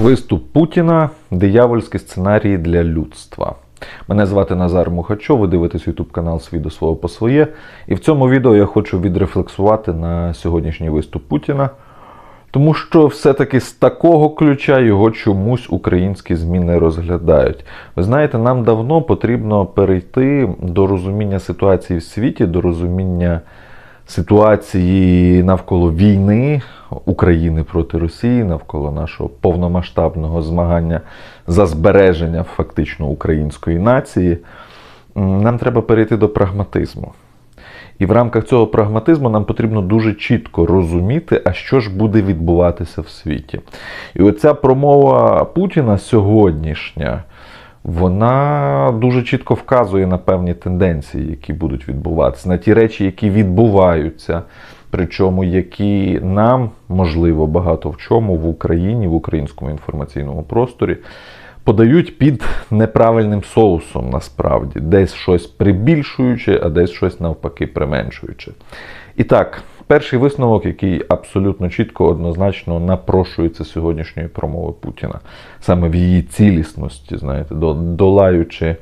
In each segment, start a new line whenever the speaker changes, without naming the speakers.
Виступ Путіна диявольські сценарії для людства. Мене звати Назар Мухачов, ви дивитесь YouTube канал Свій до свого по своє. І в цьому відео я хочу відрефлексувати на сьогоднішній виступ Путіна, тому що все-таки з такого ключа його чомусь українські ЗМІ не розглядають. Ви знаєте, нам давно потрібно перейти до розуміння ситуації в світі, до розуміння ситуації навколо війни України проти Росії, навколо нашого повномасштабного змагання за збереження фактично української нації. Нам треба перейти до прагматизму. І в рамках цього прагматизму нам потрібно дуже чітко розуміти, а що ж буде відбуватися в світі. І оця промова Путіна сьогоднішня, вона дуже чітко вказує на певні тенденції, які будуть відбуватися, на ті речі, які відбуваються, причому які нам, можливо, багато в чому в Україні, в українському інформаційному просторі подають під неправильним соусом насправді, десь щось прибільшуючи, а десь щось навпаки применшуючи. І так, перший висновок, який абсолютно чітко, однозначно напрошується сьогоднішньої промови Путіна, саме в її цілісності, знаєте, долаючи е,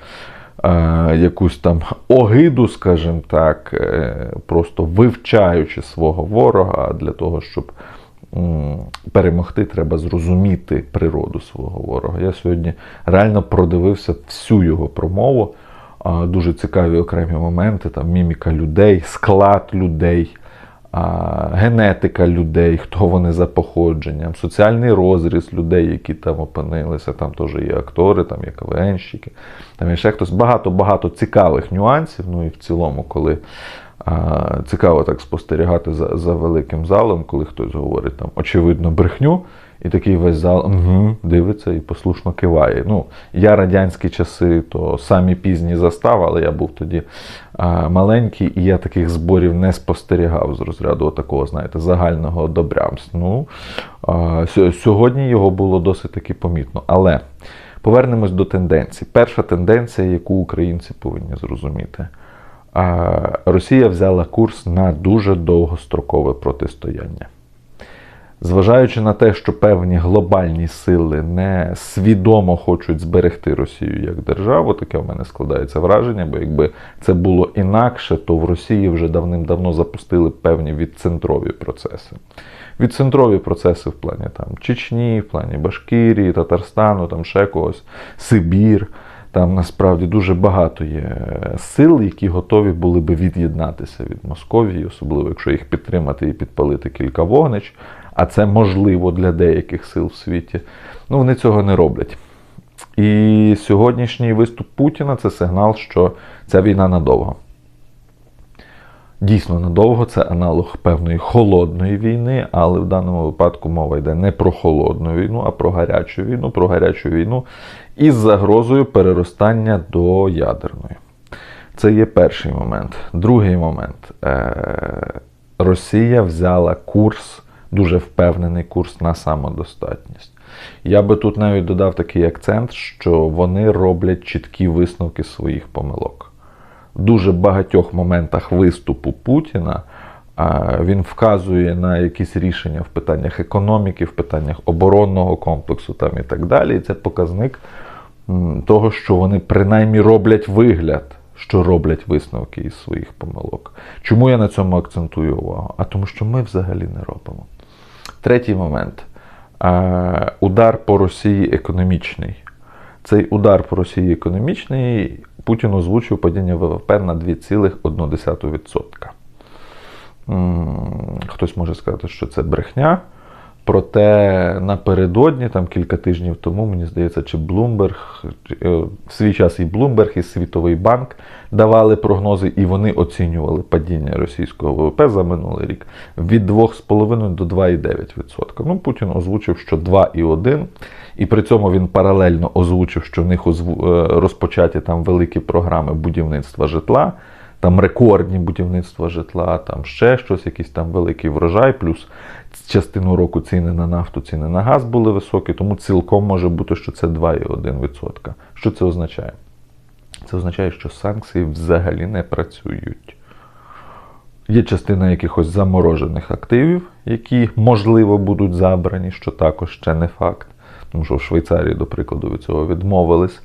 якусь там огиду, скажімо так, е, просто вивчаючи свого ворога для того, щоб м, перемогти, треба зрозуміти природу свого ворога. Я сьогодні реально продивився всю його промову. Дуже цікаві окремі моменти, там міміка людей, склад людей, генетика людей, хто вони за походженням, соціальний розріз людей, які там опинилися. Там теж є актори, там є КВНщики, там є ще хтось. Багато-багато цікавих нюансів. Ну і в цілому, коли цікаво так спостерігати за, за великим залом, коли хтось говорить там очевидно брехню, і такий весь зал угу, дивиться і послушно киває. Ну, я радянські часи, то самі пізні застав, але я був тоді а, маленький, і я таких зборів не спостерігав з розряду такого, знаєте, загального одобрямства. Ну, а, сьогодні його було досить таки помітно. Але повернемось до тенденцій. Перша тенденція, яку українці повинні зрозуміти. Росія взяла курс на дуже довгострокове протистояння. Зважаючи на те, що певні глобальні сили не свідомо хочуть зберегти Росію як державу, таке в мене складається враження, бо якби це було інакше, то в Росії вже давним-давно запустили певні відцентрові процеси. Відцентрові процеси в плані там Чечні, в плані Башкирії, Татарстану, там ще когось, Сибір. Там насправді дуже багато є сил, які готові були би від'єднатися від Московії, особливо якщо їх підтримати і підпалити кілька вогнич. А це можливо для деяких сил в світі. Ну, вони цього не роблять. І сьогоднішній виступ Путіна це сигнал, що ця війна надовго. Дійсно, надовго це аналог певної холодної війни, але в даному випадку мова йде не про холодну війну, а про гарячу війну, про гарячу війну із загрозою переростання до ядерної. Це є перший момент. Другий момент. Е, Росія взяла курс, дуже впевнений курс на самодостатність. Я би тут навіть додав такий акцент, що вони роблять чіткі висновки своїх помилок дуже багатьох моментах виступу Путіна він вказує на якісь рішення в питаннях економіки, в питаннях оборонного комплексу там і так далі. І це показник того, що вони принаймні роблять вигляд, що роблять висновки із своїх помилок. Чому я на цьому акцентую увагу? А тому, що ми взагалі не робимо. Третій момент. Удар по Росії економічний. Цей удар по Росії економічний Путін озвучив падіння ВВП на 2,1%. Хтось може сказати, що це брехня. Проте напередодні, там кілька тижнів тому, мені здається, чи е, в свій час і Bloomberg, і Світовий банк давали прогнози, і вони оцінювали падіння російського ВВП за минулий рік від 2,5 до 2,9%. Ну, Путін озвучив, що 2,1%, і при цьому він паралельно озвучив, що в них е, розпочаті там великі програми будівництва житла там рекордні будівництва житла, там ще щось, якийсь там великий врожай, плюс частину року ціни на нафту, ціни на газ були високі, тому цілком може бути, що це 2,1%. Що це означає? Це означає, що санкції взагалі не працюють. Є частина якихось заморожених активів, які, можливо, будуть забрані, що також ще не факт. тому що в Швейцарії, до прикладу, від цього відмовились.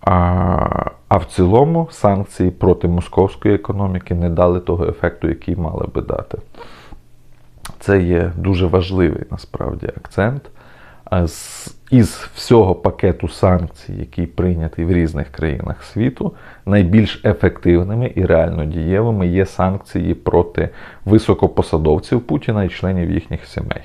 А, а в цілому санкції проти московської економіки не дали того ефекту, який мали би дати. Це є дуже важливий насправді акцент. Із всього пакету санкцій, який прийнятий в різних країнах світу, найбільш ефективними і реально дієвими є санкції проти високопосадовців Путіна і членів їхніх сімей.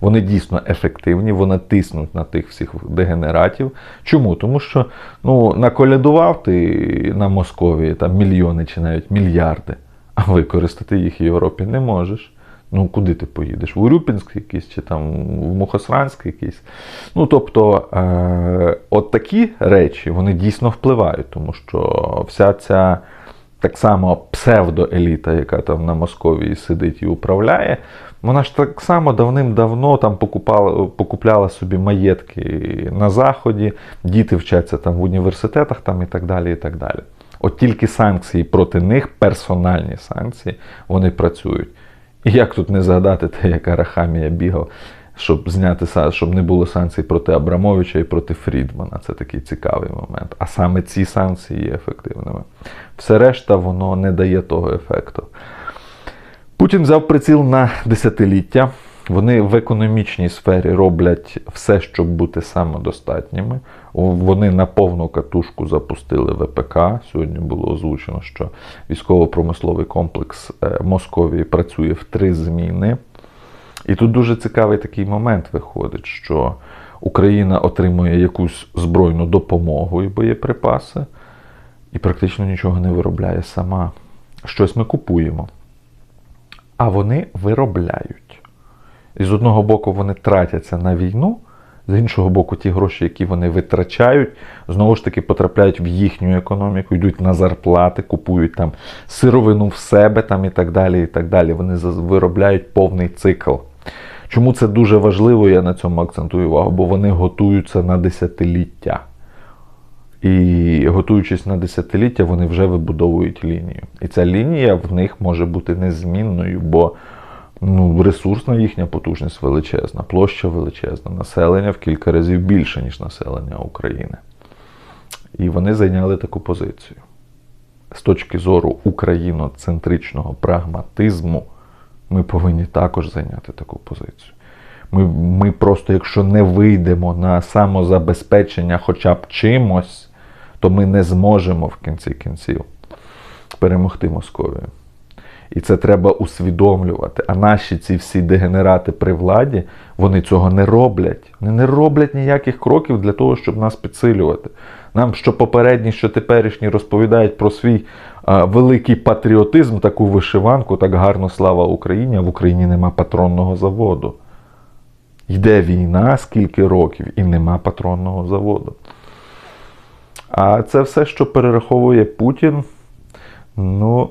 Вони дійсно ефективні, вони тиснуть на тих всіх дегенератів. Чому? Тому що ну, наколядував ти на Московії там мільйони чи навіть мільярди, а використати їх в Європі не можеш. Ну, куди ти поїдеш? В Урюпінськ якийсь чи там в Мухосранськ якийсь. Ну, тобто, е- от такі речі вони дійсно впливають, тому що вся ця так само псевдоеліта, яка там на Московії сидить і управляє, вона ж так само давним-давно там покупала, покупляла собі маєтки на Заході, діти вчаться там в університетах там і так далі. і так далі. От тільки санкції проти них, персональні санкції, вони працюють. І як тут не згадати те, як Арахамія бігав, щоб зняти щоб не було санкцій проти Абрамовича і проти Фрідмана. Це такий цікавий момент. А саме ці санкції є ефективними. Все решта, воно не дає того ефекту. Путін взяв приціл на десятиліття. Вони в економічній сфері роблять все, щоб бути самодостатніми. Вони на повну катушку запустили ВПК. Сьогодні було озвучено, що військово-промисловий комплекс е, Московії працює в три зміни. І тут дуже цікавий такий момент виходить, що Україна отримує якусь збройну допомогу і боєприпаси, і практично нічого не виробляє сама. Щось ми купуємо. А вони виробляють. І з одного боку, вони тратяться на війну, з іншого боку, ті гроші, які вони витрачають, знову ж таки потрапляють в їхню економіку, йдуть на зарплати, купують там сировину в себе там і так далі. і так далі. Вони виробляють повний цикл. Чому це дуже важливо, я на цьому акцентую увагу, бо вони готуються на десятиліття. І готуючись на десятиліття, вони вже вибудовують лінію. І ця лінія в них може бути незмінною, бо ну, ресурсна їхня потужність величезна, площа величезна, населення в кілька разів більше, ніж населення України. І вони зайняли таку позицію. З точки зору україноцентричного прагматизму, ми повинні також зайняти таку позицію. Ми, Ми просто, якщо не вийдемо на самозабезпечення хоча б чимось, то ми не зможемо в кінці кінців перемогти Московію. І це треба усвідомлювати. А наші ці всі дегенерати при владі, вони цього не роблять. Вони не роблять ніяких кроків для того, щоб нас підсилювати. Нам що попередні, що теперішні розповідають про свій а, великий патріотизм, таку вишиванку, так гарно слава Україні, а в Україні нема патронного заводу. Йде війна скільки років і нема патронного заводу. А це все, що перераховує Путін, ну,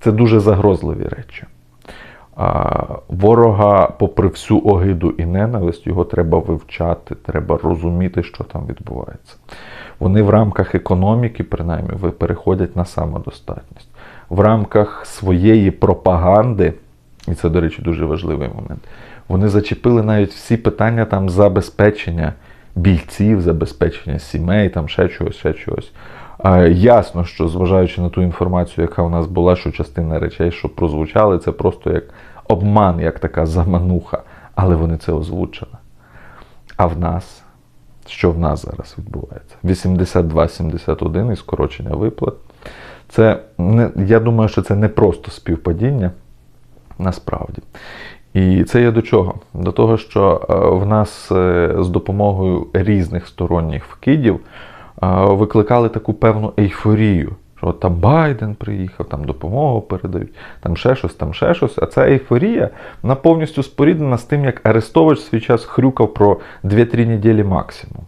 це дуже загрозливі речі. Ворога, попри всю огиду і ненависть, його треба вивчати, треба розуміти, що там відбувається. Вони в рамках економіки, принаймні, переходять на самодостатність. В рамках своєї пропаганди, і це, до речі, дуже важливий момент, вони зачепили навіть всі питання там забезпечення бійців, забезпечення сімей, там ще чогось, ще чогось. Ясно, що зважаючи на ту інформацію, яка у нас була, що частина речей, що прозвучали, це просто як обман, як така замануха. Але вони це озвучили. А в нас, що в нас зараз відбувається? 82-71 і скорочення виплат. Це не, Я думаю, що це не просто співпадіння насправді. І це є до чого? До того, що е, в нас е, з допомогою різних сторонніх вкидів викликали таку певну ейфорію. Що там Байден приїхав, там допомогу передають, там ще щось, там ще щось. А ця ейфорія вона повністю споріднена з тим, як Арестович свій час хрюкав про 2-3 неділі максимум.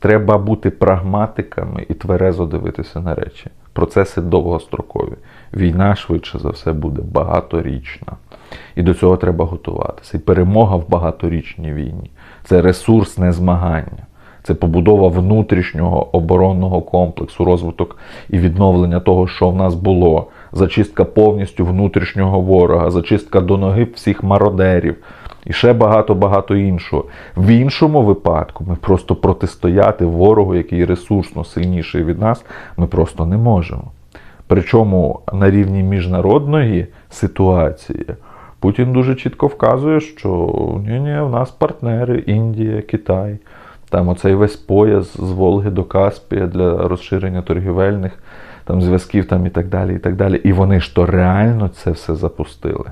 Треба бути прагматиками і тверезо дивитися на речі. Процеси довгострокові. Війна, швидше за все, буде багаторічна. І до цього треба готуватися. І перемога в багаторічній війні це ресурсне змагання, це побудова внутрішнього оборонного комплексу, розвиток і відновлення того, що в нас було, зачистка повністю внутрішнього ворога, зачистка до ноги всіх мародерів. І ще багато-багато іншого. В іншому випадку ми просто протистояти ворогу, який ресурсно сильніший від нас, ми просто не можемо. Причому на рівні міжнародної ситуації Путін дуже чітко вказує, що ні-ні, в нас партнери Індія, Китай. Там оцей весь пояс з Волги до Каспія для розширення торгівельних там, зв'язків там, і так далі. І так далі. І вони ж то реально це все запустили.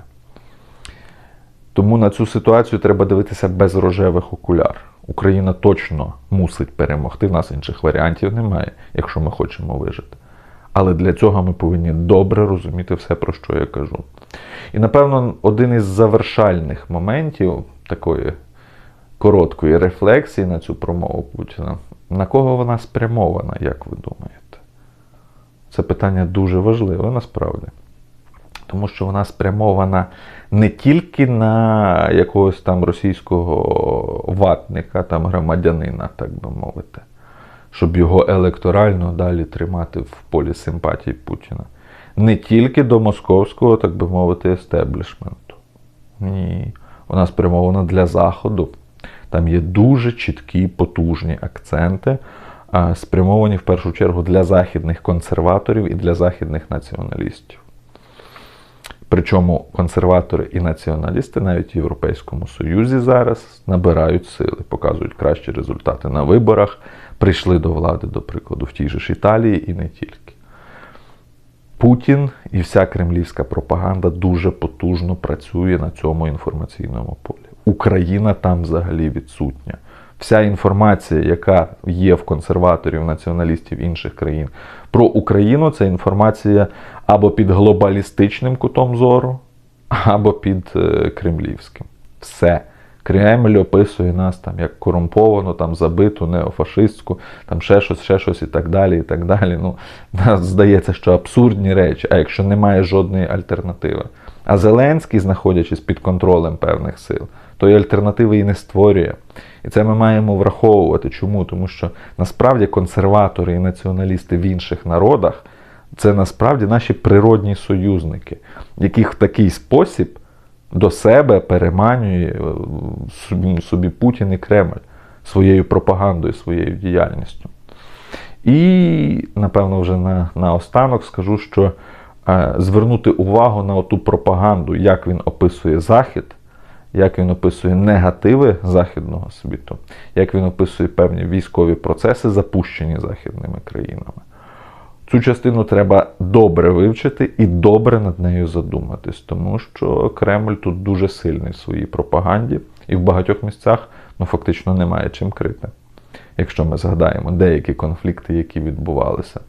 Тому на цю ситуацію треба дивитися без рожевих окуляр. Україна точно мусить перемогти. В нас інших варіантів немає, якщо ми хочемо вижити. Але для цього ми повинні добре розуміти все, про що я кажу. І напевно, один із завершальних моментів такої короткої рефлексії на цю промову Путіна, на кого вона спрямована, як ви думаєте? Це питання дуже важливе насправді. Тому що вона спрямована не тільки на якогось там російського ватника, там громадянина, так би мовити, щоб його електорально далі тримати в полі симпатій Путіна. Не тільки до московського, так би мовити, естеблішменту. Ні. Вона спрямована для Заходу. Там є дуже чіткі, потужні акценти, спрямовані в першу чергу для західних консерваторів і для західних націоналістів. Причому консерватори і націоналісти навіть в Європейському Союзі зараз набирають сили, показують кращі результати на виборах, прийшли до влади, до прикладу, в тій же ж Італії і не тільки. Путін і вся кремлівська пропаганда дуже потужно працює на цьому інформаційному полі. Україна там взагалі відсутня. Вся інформація, яка є в консерваторів, націоналістів інших країн про Україну, це інформація або під глобалістичним кутом зору, або під е, кремлівським. Все. Кремль описує нас там як корумповану, там забиту, неофашистську, там ще щось, ще щось і так далі. і так далі. Ну, Нас здається, що абсурдні речі, а якщо немає жодної альтернативи. А Зеленський, знаходячись під контролем певних сил, тої альтернативи і не створює. І це ми маємо враховувати. Чому? Тому що насправді консерватори і націоналісти в інших народах це насправді наші природні союзники, яких в такий спосіб до себе переманює е, собі, Путін і Кремль своєю пропагандою, своєю діяльністю. І, напевно, вже на, на останок скажу, що е, звернути увагу на ту пропаганду, як він описує Захід, як він описує негативи Західного світу, як він описує певні військові процеси, запущені західними країнами. Цю частину треба добре вивчити і добре над нею задуматись, тому що Кремль тут дуже сильний в своїй пропаганді, і в багатьох місцях ну, фактично немає чим крити. Якщо ми згадаємо деякі конфлікти, які відбувалися.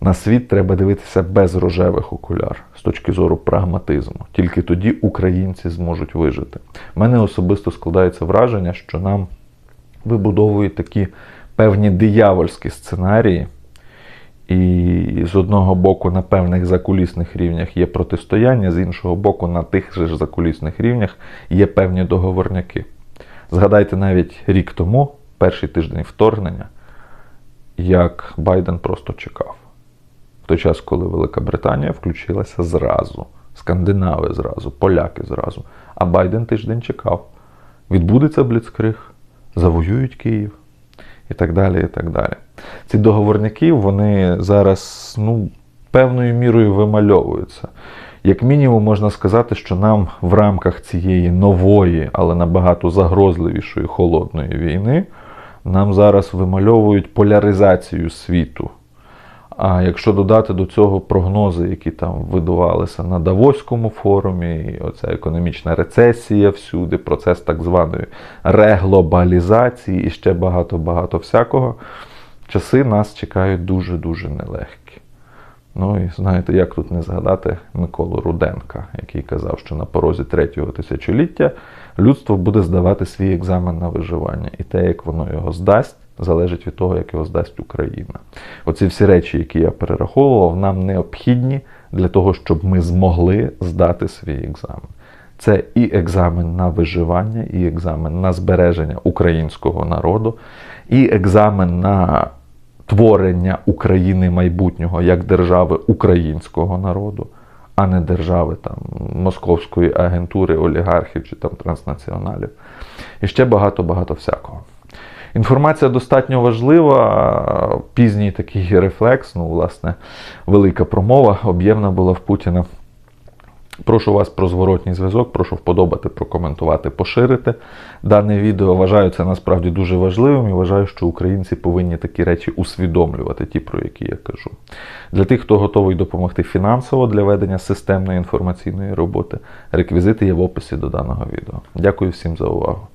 На світ треба дивитися без рожевих окуляр з точки зору прагматизму. Тільки тоді українці зможуть вижити. У мене особисто складається враження, що нам вибудовують такі певні диявольські сценарії. І з одного боку на певних закулісних рівнях є протистояння, з іншого боку, на тих же ж закулісних рівнях є певні договорняки. Згадайте навіть рік тому, перший тиждень вторгнення, як Байден просто чекав. В той час, коли Велика Британія включилася зразу, скандинави зразу, поляки зразу. А Байден тиждень чекав. Відбудеться Бліцкриг, завоюють Київ і так далі. і так далі. Ці договорники вони зараз ну, певною мірою вимальовуються. Як мінімум, можна сказати, що нам в рамках цієї нової, але набагато загрозливішої холодної війни, нам зараз вимальовують поляризацію світу. А якщо додати до цього прогнози, які там видавалися на Давоському форумі, оця економічна рецесія всюди, процес так званої реглобалізації і ще багато-багато всякого, часи нас чекають дуже-дуже нелегкі. Ну і знаєте, як тут не згадати Миколу Руденка, який казав, що на порозі третього тисячоліття людство буде здавати свій екзамен на виживання. І те, як воно його здасть, залежить від того, як його здасть Україна. Оці всі речі, які я перераховував, нам необхідні для того, щоб ми змогли здати свій екзамен. Це і екзамен на виживання, і екзамен на збереження українського народу, і екзамен на творення України майбутнього як держави українського народу. а не держави, там, московської агентури, олігархів чи там транснаціоналів. І ще багато-багато всякого. Інформація достатньо важлива. Пізній такий рефлекс, ну, власне, велика промова об'ємна була в Путіна. Прошу вас про зворотній зв'язок, прошу вподобати, прокоментувати, поширити дане відео. Вважаю це насправді дуже важливим і вважаю, що українці повинні такі речі усвідомлювати, ті, про які я кажу. Для тих, хто готовий допомогти фінансово для ведення системної інформаційної роботи, реквізити є в описі до даного відео. Дякую всім за увагу.